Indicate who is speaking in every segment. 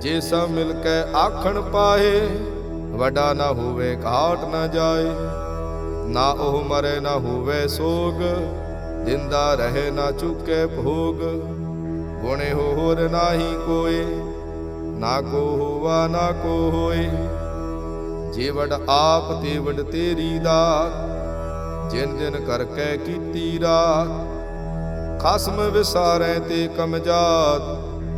Speaker 1: ਜੇ ਸਭ ਮਿਲ ਕੇ ਆਖਣ ਪਾਏ, ਵਡਾ ਨਾ ਹੋਵੇ ਘਾਟ ਨਾ ਜਾਏ। ਨਾ ਉਹ ਮਰੇ, ਨਾ ਹੋਵੇ ਸੋਗ, ਜਿੰਦਾ ਰਹੇ, ਨਾ ਚੁੱਕੇ ਭੋਗ। ਗੁਣੇ ਹੋਰ ਨਾਹੀ ਕੋਏ, ਨਾ ਕੋ ਹੋਵਾ, ਨਾ ਕੋ ਹੋਏ। ਜੀਵੜ ਆਪ ਤੇਵੜ ਤੇਰੀ ਦਾਤ, ਜਿਨ ਜਿਨ ਕਰਕੇ ਕੀਤੀ ਰਾਤ। ਖਸਮ ਵਿਸਾਰੈ ਤੇ ਕਮਜਾਤ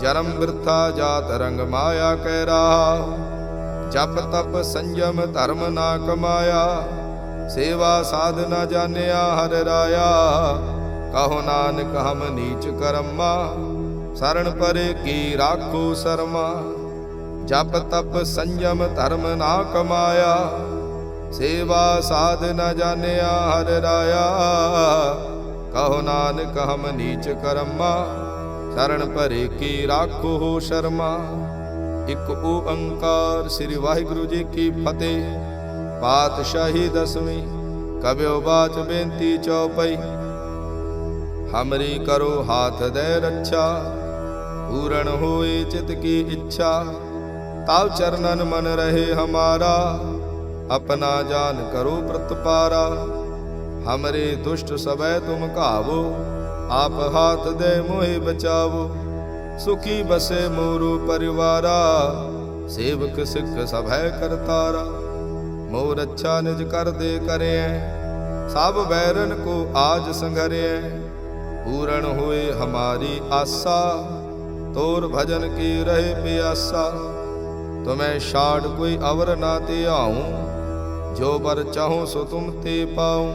Speaker 1: ਜਨਮ ਬਿਰਥਾ ਜਾਤ ਰੰਗ ਮਾਇਆ ਕੈ ਰਾ ਜਪ ਤਪ ਸੰਜਮ ਧਰਮ ਨਾ ਕਮਾਇਆ। ਸੇਵਾ ਸਾਧ ਨਾ ਜਾਣਿਆ ਹਰ ਰਾਇਆ। ਕਹੋ ਨਾਨਕ ਹਮ ਨੀਚ ਕਰਮਾ। ਸਰਣ ਪਰੇ ਕੀ ਰਾਖੋ ਸਰਮਾ। ਜਪ ਤਪ ਸੰਜਮ ਧਰਮ ਨਾ ਕਮਾਇਆ। ਸੇਵਾ ਸਾਧ ਨਾ ਜਾਣਿਆ ਹਰ ਰਾਇਆ। ਕਹੋ ਨਾਨਕ ਹਮ ਨੀਚ ਕਰਮਾ। ਸ਼ਰਨ ਭਰੇ ਕੀ ਰਾਖੋ ਹੋ ਸ਼ਰਮਾ? ਇਕ ਓ ਅੰਕਾਰ ਸ੍ਰੀ ਵਾਹਿਗੁਰੂ ਜੀ ਕੀ ਫਤਿਹ। ਪਾਤਸ਼ਾਹੀ ਦਸਵੀਂ ਕਬਿਓ ਬਾਚ ਬੇਨਤੀ ਚੌਪਈ। ਹਮਰੀ ਕਰੋ ਹਾਥ ਦੇ ਰੱਛਾ, ਪੂਰਨ ਹੋਏ ਚਿਤ ਕੀ ਇੱਛਾ। ਤਾਵ ਚਰਨਨ ਮਨ ਰਹੇ ਹਮਾਰਾ, ਆਪਣਾ ਜਾਨ ਕਰੋ ਪ੍ਰਤਪਾਰਾ। ਹਮਰੇ ਦੁਸ਼ਟ ਸਭੈ ਤੁਮ ਘਾਵੋ ਆਪ ਹਾਥ ਦੇ ਮੋਹਿ ਬਚਾਵੋ, ਸੁਖੀ ਬਸੇ ਮੋਰੂ ਪਰਿਵਾਰਾ, ਸੇਵਕ ਸਿੱਖ ਸਭੈ ਕਰਤਾਰਾ। ਮੋਰ ਅੱਛਾ ਨਿਜ ਕਰ ਦੇ ਕਰਿਐ, ਸਭ ਬੈਰਨ ਕੋ ਆਜ ਸੰਘਰਿਐ। ਪੂਰਨ ਹੋਏ ਹਮਾਰੀ ਆਸਾ, ਤੋਰ ਭਜਨ ਕੀ ਰਹੇ ਪਿਆਸਾ। ਤੁਮੈ ਛਾੜ ਕੋਈ ਅਵਰ ਨਾ ਤੇ ਆਉ ਜੋ ਬਰ ਚਾਹੂ ਸੋ ਤੁਮ ਤੇ ਪਾਉ।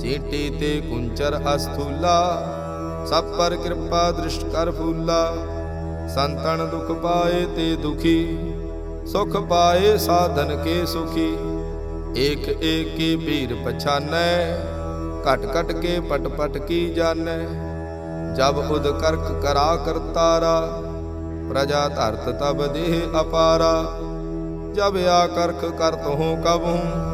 Speaker 1: ਚੀਟੀ ਤੇ ਕੁੰਚਰ ਅਸਥੂਲਾ, ਸਭ ਪਰ ਕਿਰਪਾ ਦ੍ਰਿਸ਼ਟ ਕਰ ਫੂਲਾ। ਸੰਤਨ ਦੁਖ ਪਾਏ ਤੇ ਦੁਖੀ, ਸੁਖ ਪਾਏ ਸਾਧਨ ਕੇ ਸੁਖੀ। ਏਕ ਏਕ ਕੀ ਪੀਰ ਪਛਾਨੈ, ਘਟ ਘਟ ਕੇ ਪਟ ਪਟ ਕੀ ਜਾਣੈ। ਜਬ ਉਦ ਕਰਕ ਕਰਾ ਕਰਤਾਰਾ ਪ੍ਰਜਾ ਧਰਤ ਤਬ ਦੇਹ ਅਪਾਰਾ। ਜਬ ਆ ਕਰਖ ਕਰਤ ਹੂੰ ਕਬਹੂੰ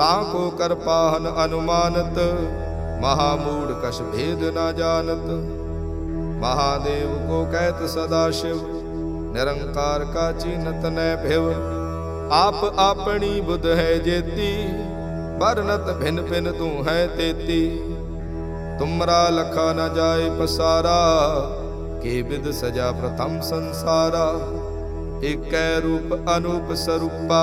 Speaker 1: ਤਾਂ ਕੋ ਕਰ ਅਨੁਮਾਨਤ ਮਹਾ ਮੂੜ ਕਛ ਭੇਦ ਨਾ ਜਾਣਤ। ਮਹਾਦੇਵ ਕੋ ਕਹਿਤ ਸਦਾ ਸ਼ਿਵ, ਨਿਰੰਕਾਰ ਕਾ ਚੀਨਤ ਨੈ ਭਿਵ। ਆਪ ਆਪਣੀ ਬੁੱਧ ਹੈ ਜੇਤੀ ਬਰਨਤ ਭਿਨ ਭਿਨ ਤੂੰ ਹੈ ਤੇਤੀ। ਤੁਮਰਾ ਲਖਾ ਨ ਜਾਏ ਪਸਾਰਾ, ਕੇ ਵਿਦ ਸਜਾ ਪ੍ਰਥਮ ਸੰਸਾਰਾ। ਏਕੈ ਰੂਪ ਅਨੂਪ ਸਰੂਪਾ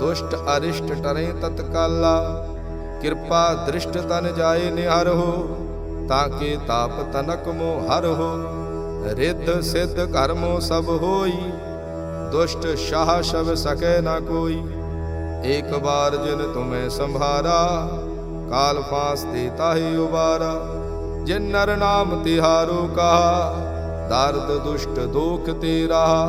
Speaker 1: ਦੁਸ਼ਟ ਅਰਿਸ਼ਟ ਟਰੇ ਤਤਕਾਲਾ ਕਿਰਪਾ ਦ੍ਰਿਸ਼ਟ ਤਨ ਜਾਏ ਨਿਹਰ ਹੋ, ਤਾਂ ਕੇ ਤਾਪ ਤਨਕ ਮੋ ਹਰ ਹੋ। ਰਿੱਧ ਸਿੱਧ ਕਰਮੋ ਸਭ ਹੋਈ, ਦੁਸ਼ਟ ਸ਼ਾਹ ਸ਼ਬ ਸਕੈ ਨਾ ਕੋਈ। ਇੱਕ ਬਾਰ ਜਿਨ ਤੁਮੇ ਸੰਭਾਰਾ, ਕਾਲ ਫਾਸ ਤੇ ਤਾਹੀ ਉਬਾਰਾ। ਜਿਨ ਨਰ ਨਾਮ ਤਿਹਾਰੋ ਕਹਾ, ਦਰਦ ਦੁਸ਼ਟ ਦੋਖ ਤੇਰਾ।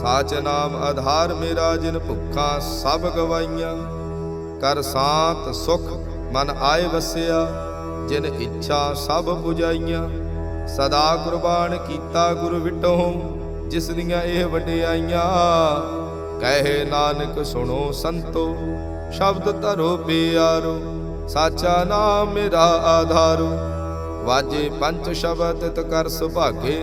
Speaker 1: ਸਾਚ ਨਾਮ ਆਧਾਰ ਮੇਰਾ, ਜਿਨ ਭੁੱਖਾਂ ਸਭ ਗਵਾਈਆਂ। ਕਰ ਸਾਤ ਸੁਖ ਮਨ ਆਏ ਵਸਿਆ, ਜਿਨ ਇੱਛਾ ਸਭ 부ਜਾਈਆਂ ਸਦਾ ਕੁਰਬਾਨ ਕੀਤਾ ਗੁਰ ਵਿਟੋ, ਜਿਸ ਦੀਆਂ ਇਹ ਵਡਿਆਈਆਂ। ਕਹੇ ਨਾਨਕ ਸੁਣੋ ਸੰਤੋ, ਸ਼ਬਦ ਧਰੋ ਪਿਆਰੋ, ਸਾਚਾ ਨਾਮ ਮੇਰਾ ਆਧਾਰੋ। ਵਾਜੇ ਪੰਜ ਸ਼ਬਦ ਤਿਤ ਕਰ ਸੁਭਾਗੇ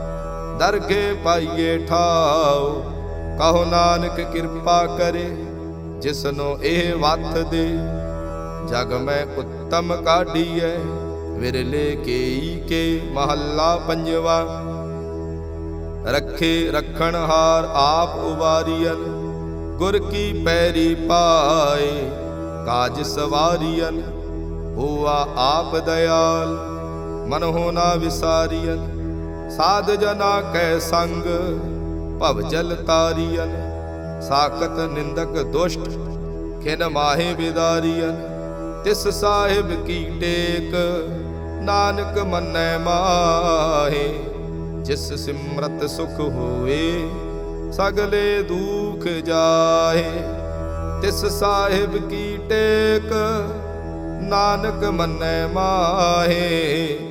Speaker 1: ਦਰਗੇ ਪਾਈਏ ਠਾਉ ਕਹੋ ਨਾਨਕ ਕਿਰਪਾ ਕਰੇ, ਜਿਸਨੋ ਇਹ ਵੱਥ ਦੇ। ਜਗ ਮੈਂ ਉੱਤਮ ਕਾਢੀਐ, ਵਿਰਲੇ ਕੇਈ ਕੇ ਮਹੱਲਾ ਪੰਜਵਾ। ਰੱਖੇ ਰੱਖਣ ਹਾਰ ਆਪ ਉਬਾਰੀਅਨ ਗੁਰ ਕੀ ਪੈਰੀ ਪਾਏ, ਕਾਜ ਸਵਾਰੀਅਨ ਹੋਆ ਆਪ ਦਇਆਲ ਮਨ ਹੋਣਾ ਵਿਸਾਰੀਅਨ ਸਾਧ ਜਨਾ ਕੈ ਸੰਗ, ਭਵ ਜਲ ਤਾਰੀਅਨ। ਸਾਖਤ ਨਿੰਦਕ ਦੁਸ਼ਟ, ਖਿਨ ਮਾਹੇ ਬਿਦਾਰੀਅਨ। ਤਿਸ ਸਾਹਿਬ ਕੀ ਟੇਕ, ਨਾਨਕ ਮੰਨੈ ਮਾਹੇ। ਜਿਸ ਸਿਮਰਤ ਸੁਖ ਹੋਏ ਸਗਲੇ ਦੁਖ ਜਾਏ ਤਿਸ ਸਾਹਿਬ ਕੀ ਟੇਕ, ਨਾਨਕ ਮੰਨੈ ਮਾਹੇ।